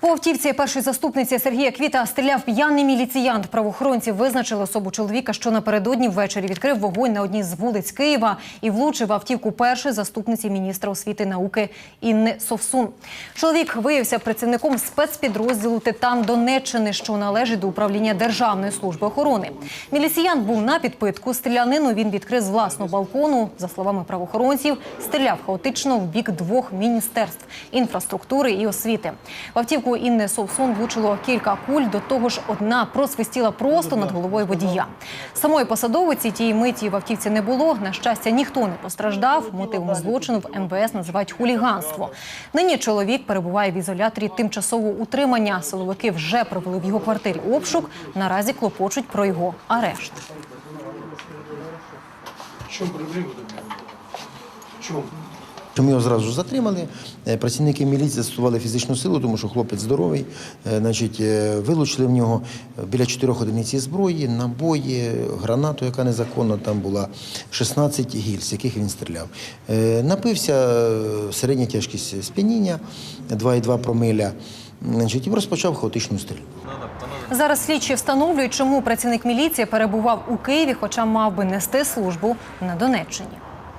По автівці першої заступниці Сергія Квіта стріляв п'яний міліціянт. Правоохоронці визначили особу чоловіка, що напередодні ввечері відкрив вогонь на одній з вулиць Києва і влучив автівку першої заступниці міністра освіти і науки Інни Совсун. Чоловік виявився працівником спецпідрозділу Титан Донеччини, що належить до управління Державної служби охорони. Міліціянт був на підпитку. Стрілянину він відкрив з власного балкону. За словами правоохоронців, стріляв хаотично в бік двох міністерств інфраструктури і освіти. В автівку Інни Совсун влучило кілька куль. До того ж, одна просвистіла просто над головою водія. Самої посадовиці тієї миті в автівці не було. На щастя, ніхто не постраждав. Мотивом злочину в МВС називають хуліганство. Нині чоловік перебуває в ізоляторі тимчасового утримання. Силовики вже провели в його квартирі обшук. Наразі клопочуть про його арешт. В чем проблема? Чем? Ми його зразу затримали. Е, Працівники міліції застосували фізичну силу, тому що хлопець здоровий. Е, Значить, е, вилучили в нього біля чотирьох одиниць зброї, набої, гранату, яка незаконно там була, 16 гільз, з яких він стріляв. Напився середня тяжкість сп'яніння, 2,2 промиля. Значить, і розпочав хаотичну стрільбу. Зараз слідчі встановлюють, чому працівник міліції перебував у Києві, хоча мав би нести службу на Донеччині.